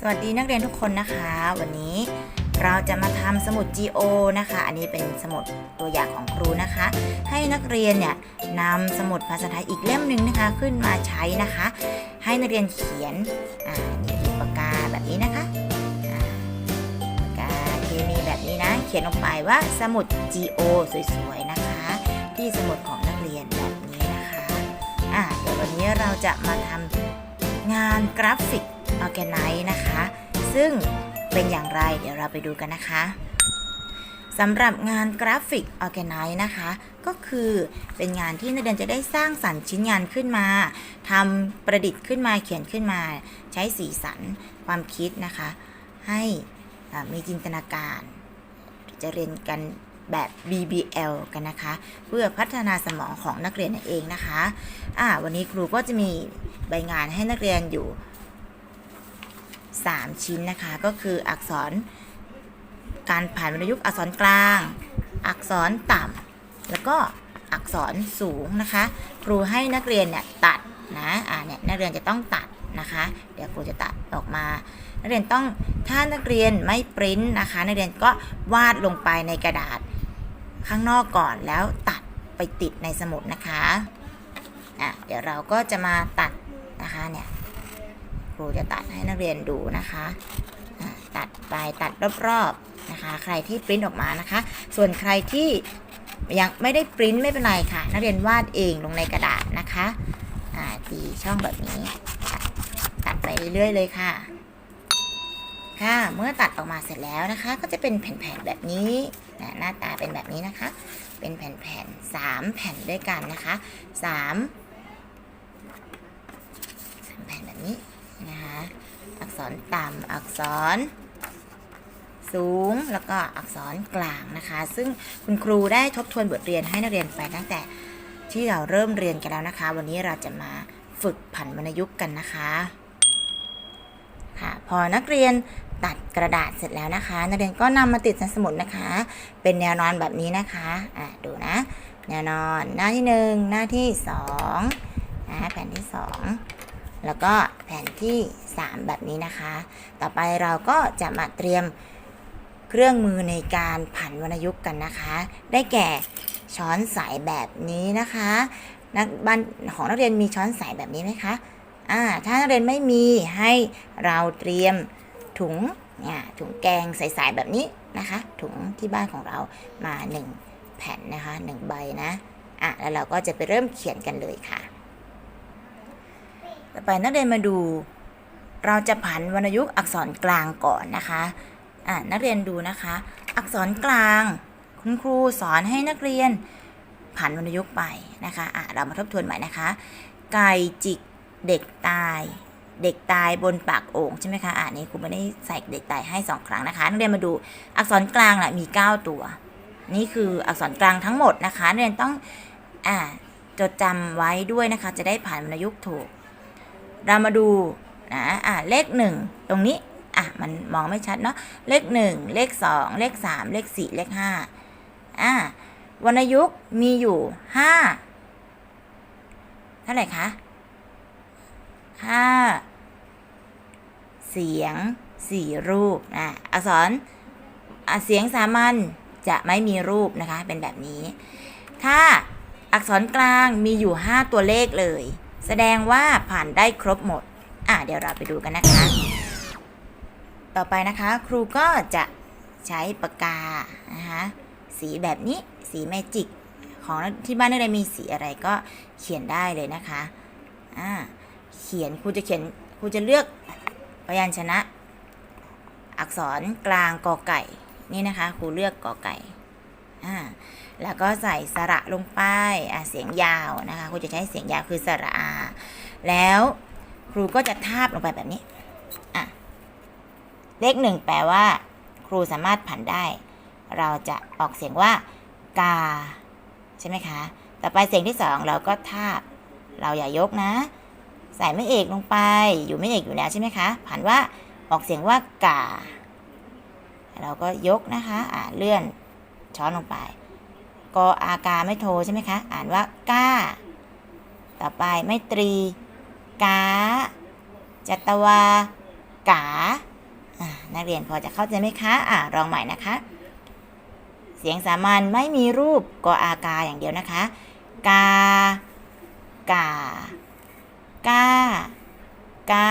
สวัสดีนักเรียนทุกคนนะคะ วันนี้เราจะมาทำสมุด GO นะคะ อันนี้เป็นสมุดตัวอย่างของครูนะคะ ให้นักเรียนเนี่ยนำสมุดภาษาไทยอีกเล่มหนึ่งนะคะ ขึ้นมาใช้นะคะ ให้นักเรียนเขียนอ่านี่มีปากกาแบบนี้นะคะอ่าปากกาเคมีแบบนี้นะ เขียนลงไปว่าสมุด GO สวยๆนะคะ ที่สมุดของนักเรียนแบบนี้นะคะอ่าเดี๋ยววันนี้เราจะมาทำงานกราฟิก ออแกไนนะคะ ซึ่งเป็นอย่างไรเดี๋ยวเราไปดูกันนะคะสำหรับงานกราฟิกออแกไนนะคะ ก็คือเป็นงานที่นักเรียนจะได้สร้างสรรค์ชิ้นงานขึ้นมาทำประดิษฐ์ขึ้นมาเขียนขึ้นมา ใช้สีสันความคิดนะคะ ให้มีจินตนาการ จะเรียนกันแบบ BBL กันนะคะ เพื่อพัฒนาสมองของนักเรียนนั่นเองนะคะอ่าวันนี้ครูก็จะมีใบงานให้นักเรียนอยู่ 3 ชิ้นนะคะ ก็คืออักษรการผ่านวรรณยุกต์อักษรกลาง อักษรต่ำแล้วก็อักษรสูงนะคะ ครูให้นักเรียนเนี่ยตัดนะอ่าเนี่ยนักเรียนจะต้องตัดนะคะ เดี๋ยวครูจะตัดออกมา นักเรียนต้องถ้านักเรียนไม่ปริ้นนะคะ นักเรียนก็วาดลงไปในกระดาษข้างนอกก่อนแล้วตัดไปติดในสมุดนะคะอะเดี๋ยวเราก็จะมาตัดนะคะเนี่ย รูจะตัดให้นักเรียนดูนะคะตัดไปตัดรอบๆนะคะ ใครที่ปริ้นออกมานะคะ ส่วนใครที่ยังไม่ได้ปริ้นไม่เป็นไรค่ะ นักเรียนวาดเองลงในกระดาษนะคะตีช่องแบบนี้ตัดไปเรื่อยๆเลยค่ะ ค่ะ เมื่อตัดออกมาเสร็จแล้วนะคะ ก็จะเป็นแผ่นๆแบบนี้หน้าตาเป็นแบบนี้นะคะ เป็นแผ่นๆสามแผ่นด้วยกันนะคะสามแผ่นแบบนี้ อักษรต่ำอักษร สูงแล้วก็อักษรกลางนะคะ ซึ่งคุณครูได้ทบทวนบทเรียนให้นักเรียนไปตั้งแต่ที่เราเริ่มเรียนกันแล้วนะคะ วันนี้เราจะมาฝึกผันวรรณยุกต์กันนะคะค่ะพอนักเรียนตัดกระดาษเสร็จแล้วนะคะ นักเรียนก็นำมาติดในสมุดนะคะ เป็นแนวนอนแบบนี้นะคะอะดูนะ แนวนอนหน้าที่หนึ่งหน้าที่สองนะแผ่นที่สอง แล้วก็แผ่นที่ 3 แบบนี้นะคะ ต่อไปเราก็จะมาเตรียมเครื่องมือในการผันวรรณยุกต์กันนะคะ ได้แก่ช้อนใสแบบนี้นะคะ นักบ้านของนักเรียนมีช้อนใสแบบนี้ไหมคะอ่าถ้านักเรียนไม่มีให้เราเตรียมถุงเนี่ยถุงแกงใสๆแบบนี้นะคะ ถุงที่บ้านของเรามา 1 แผ่นนะคะ 1 ใบนะอะแล้วเราก็จะไปเริ่มเขียนกันเลยค่ะ ต่อไปนักเรียนมาดู เราจะผันวรรณยุกต์อักษรกลางก่อนนะคะอ่านักเรียนดูนะคะ อักษรกลาง คุณครูสอนให้นักเรียนผันวรรณยุกต์ไปนะคะอะเรามาทบทวนใหม่นะคะ ไก่จิกเด็กตาย เด็กตายบนปากโอ่งใช่ไหมคะอ่านี้ครูไม่ได้ใส่เด็กตายให้สองครั้งนะคะนักเรียนมาดูอักษรกลางน่ะมี 9 ตัว นี่คืออักษรกลางทั้งหมดนะคะนักเรียนต้องอ่าจดจำไว้ด้วยนะคะ จะได้ผ่านวรรณยุกต์ถูก เรามาดูนะอะเลขหนึ่งตรงนี้อะมันมองไม่ชัดเนาะเลขหนึ่งเลขสองเลขสามเลขสี่เลขห้าอะวรรณยุกต์มีอยู่ห้าเท่าไหร่คะห้าเสียงสี่รูปอะอักษรเสียงสามัญจะไม่มีรูปนะคะเป็นแบบนี้ ถ้าอักษรกลางมีอยู่ 5 ตัวเลขเลย แสดงว่าผ่านได้ครบหมด อะเดี๋ยวเราไปดูกันนะคะ ต่อไปนะคะครูก็จะใช้ปากกานะคะสีแบบนี้สีแมจิกของที่บ้านนักเรียนมีสีอะไรก็เขียนได้เลยนะคะอ่าเขียนครูจะเขียนครูจะเลือกพยัญชนะ อักษรกลางกอไก่นี่นะคะครูเลือกกอไก่ อ่าแล้วก็ใส่สระลงไปอะเสียงยาวนะคะครูจะใช้เสียงยาวคือสระอา แล้วครูก็จะทาบลงไปแบบนี้อะเลขหนึ่งแปลว่า ครูสามารถผันได้ เราจะออกเสียงว่ากา ใช่ไหมคะ ต่อไปเสียงที่สองเราก็ทาบ เราอย่ายกนะ ใส่ไม่เอกลงไป อยู่ไม่เอกอยู่แล้วใช่ไหมคะผันว่าออกเสียงว่ากา เราก็ยกนะคะ อ่าเลื่อน ช้อนลงไปกออากาไม่โทใช่ไหมคะ อ่านว่าก้า ต่อไปไม่ตรี กา จัตวา กา นักเรียนพอจะเข้าใจไหมคะอ่าลองใหม่นะคะ เสียงสามัญไม่มีรูปกออากาอย่างเดียวนะคะ กา กา ก้า กา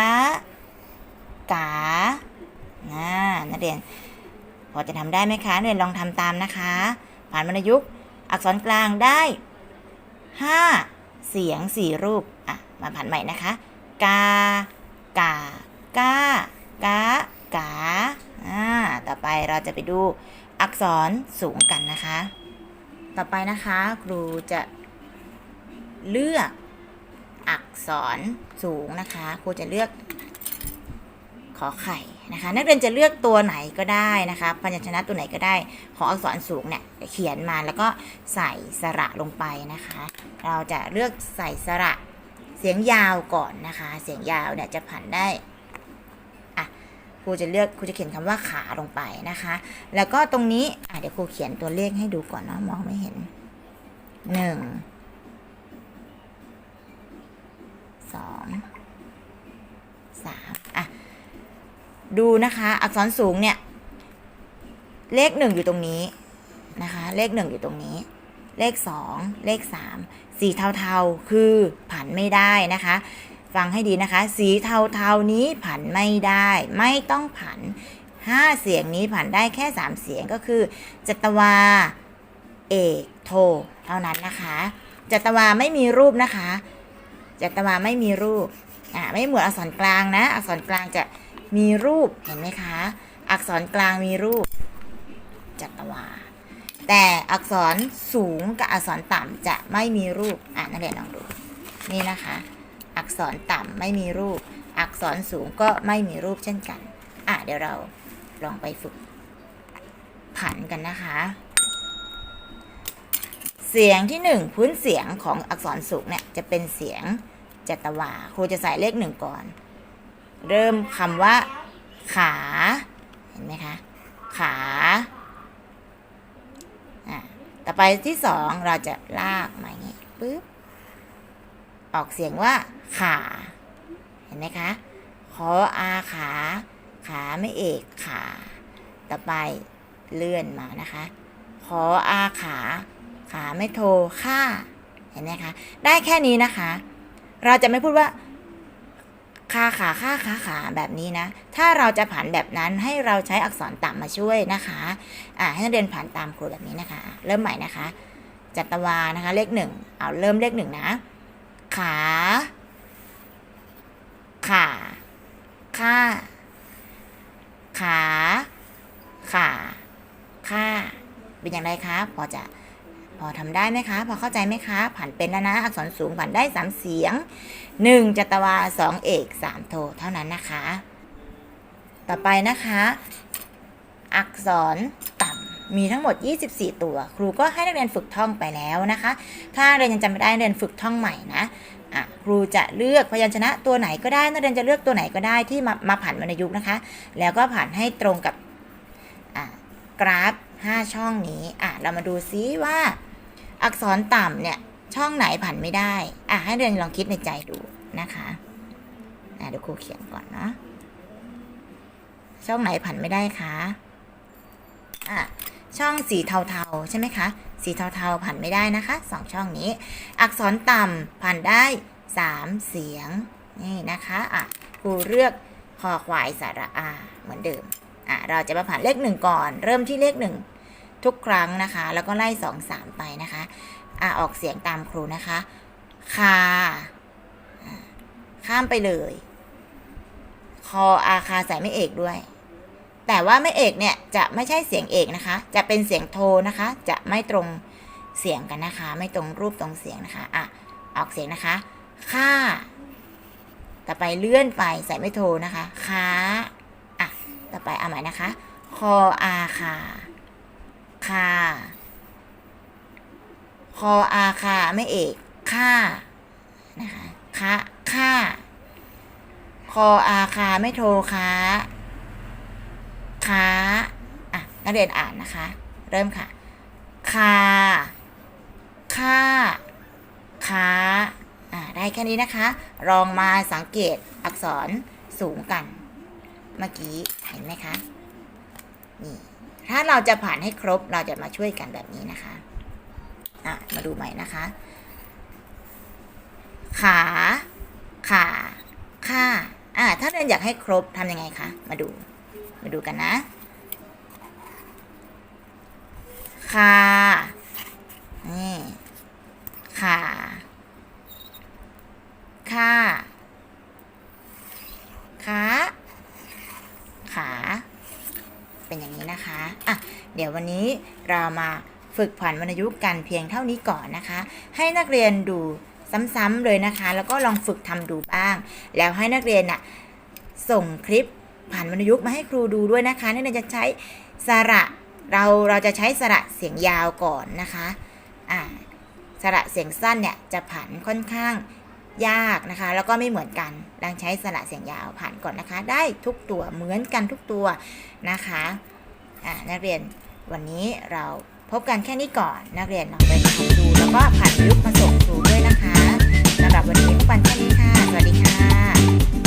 กาอ่านักเรียน อจะทำได้ไหมคะเรียนลองทำตามนะคะ ผ่านวรรณยุกต์อักษรกลางได้ 5 เสียง 4 รูป อะ มาผ่านใหม่นะคะ กา กา กา กา กา อ่า ต่อไปเราจะไปดูอักษรสูงกันนะคะ ต่อไปนะคะ ครูจะเลือกอักษรสูงนะคะ ครูจะเลือกขอไข่ นะคะ นักเรียนจะเลือกตัวไหนก็ได้นะคะพยัญชนะตัวไหนก็ได้ ของอักษรสูงเนี่ยเขียนมาแล้วก็ใส่สระลงไปนะคะ เราจะเลือกใส่สระเสียงยาวก่อนนะคะ เสียงยาวเนี่ยจะผันได้อะครูจะเลือกครูจะเขียนคำว่าขาลงไปนะคะ แล้วก็ตรงนี้อะเดี๋ยวครูเขียนตัวเลขให้ดูก่อนเนาะมองไม่เห็นหนึ่งสองสาม ดูนะคะ อักษรสูงเนี่ย เลขหนึ่งอยู่ตรงนี้นะคะ เลขหนึ่งอยู่ตรงนี้ เลขสองเลขสามสีเทาๆคือผันไม่ได้นะคะ ฟังให้ดีนะคะ สีเทาๆนี้ผันไม่ได้ ไม่ต้องผันห้าเสียงนี้ผันได้แค่สามเสียงก็คือ จัตวา เอกโท เท่านั้นนะคะ จัตวาไม่มีรูปนะคะ จัตวาไม่มีรูปอ่าไม่เหมือนอักษรกลางนะ อักษรกลางจะ มีรูปเห็นไหมคะ อักษรกลางมีรูป จัตวา แต่อักษรสูงกับอักษรต่ำจะไม่มีรูปอะนักเรียนลองดูนี่นะคะ อักษรต่ำไม่มีรูป อักษรสูงก็ไม่มีรูปเช่นกันอะเดี๋ยวเราลองไปฝึก ผันกันนะคะ เสียงที่หนึ่งพื้นเสียงของอักษรสูงเนี่ยจะเป็นเสียงจัตวาครูจะใส่เลขหนึ่งก่อน เริ่มคำว่า ขาเห็นไหมคะขาอะต่อไปที่สองเราจะลากมาอย่างนี้ปึ๊บออกเสียงว่า ขา เห็นไหมคะขออาขา ขาไม่เอกขา ต่อไปเลื่อนมานะคะขออาขา ขาไม่โทค่าเห็นไหมคะ ได้แค่นี้นะคะ เราจะไม่พูดว่า คาขาค่าขาขาแบบนี้นะ ถ้าเราจะผันแบบนั้นให้เราใช้อักษรต่ำมาช่วยนะคะ อ่าให้นักเรียนผันตามครูแบบนี้นะคะ เริ่มใหม่นะคะ จัตวานะคะเลขหนึ่งเอาเริ่มเลขหนึ่งนะ ขา ขาค่า ขา ขา ค่า เป็นอย่างไรคะพอจะ พอทำได้ไหมคะ พอเข้าใจไหมคะ ผันเป็นแล้วนะ อักษรสูงผันได้สามเสียงหนึ่งจัตวาสองเอกสามโท เท่านั้นนะคะ ต่อไปนะคะ อักษรต่ำมีทั้งหมด 24 ตัว ครูก็ให้นักเรียนฝึกท่องไปแล้วนะคะ ถ้าเรียนยังจำไม่ได้เรียนฝึกท่องใหม่นะอะครูจะเลือกพยัญชนะตัวไหนก็ได้นักเรียนจะเลือกตัวไหนก็ได้ที่มามาผันวรรณยุกต์นะคะ แล้วก็ผันให้ตรงกับกราฟ 5 ช่องนี้ อะ เรามาดูซิว่า อักษรต่ำเนี่ย ช่องไหนผันไม่ได้ อะให้เรียนลองคิดในใจดูนะคะอะเดี๋ยวครูเขียนก่อนเนาะช่องไหนผันไม่ได้คะอะช่องสีเทาๆใช่ไหมคะ สีเทาๆผันไม่ได้นะคะสองช่องนี้ อักษรต่ำผันได้สามเสียงนี่นะคะอะครูเลือกคอควายสระอาเหมือนเดิมอะเราจะมาผ่านเลขหนึ่งก่อน เริ่มที่เลขหนึ่ง ทุกครั้งนะคะ แล้วก็ไล่สองสามไปนะคะอะออกเสียงตามครูนะคะคาข้ามไปเลย คออาคาใส่ไม่เอกด้วย แต่ว่าไม่เอกเนี่ยจะไม่ใช่เสียงเอกนะคะ จะเป็นเสียงโทนะคะ จะไม่ตรงเสียงกันนะคะ ไม่ตรงรูปตรงเสียงนะคะอะออกเสียงนะคะ ค่า ต่อไปเลื่อนไปใส่ไม่โทนะคะค้าอะ ต่อไปเอาใหม่นะคะ คออาคา คา คออาคาไม่เอกค่านะคะค่าค่า คออาคาไม่โทรค้าค้าอะนักเรียนอ่านนะคะ เริ่มค่ะคาค่าค้าอ่าได้แค่นี้นะคะ ลองมาสังเกตอักษรสูงกัน เมื่อกี้เห็นไหมคะ นี่ ถ้าเราจะผ่านให้ครบเราจะมาช่วยกันแบบนี้นะคะอะมาดูใหม่นะคะ ขา ขาค่าอะถ้าเรียนอยากให้ครบทำยังไงคะ มาดู มาดูกันนะขานี่ขาค่าขา ขา เป็นอย่างนี้นะคะอะเดี๋ยววันนี้เรามาฝึกผ่านวรรณยุกต์กันเพียงเท่านี้ก่อนนะคะ ให้นักเรียนดูซ้ำๆเลยนะคะ แล้วก็ลองฝึกทำดูบ้าง แล้วให้นักเรียนน่ะส่งคลิปผ่านวรรณยุกต์มาให้ครูดูด้วยนะคะนักเรียนจะใช้สระเราเราจะใช้สระเสียงยาวก่อนนะคะอ่าสระเสียงสั้นเนี่ยจะผ่านค่อนข้าง ยากนะคะ แล้วก็ไม่เหมือนกันดังใช้สระเสียงยาวผ่านก่อนนะคะ ได้ทุกตัวเหมือนกันทุกตัวนะคะอ่านักเรียนวันนี้เราพบกันแค่นี้ก่อนนักเรียนลองไปทำดูแล้วก็ผัดยุกมาส่งครูด้วยนะคะสำหรับวันนี้ปันแค่นี้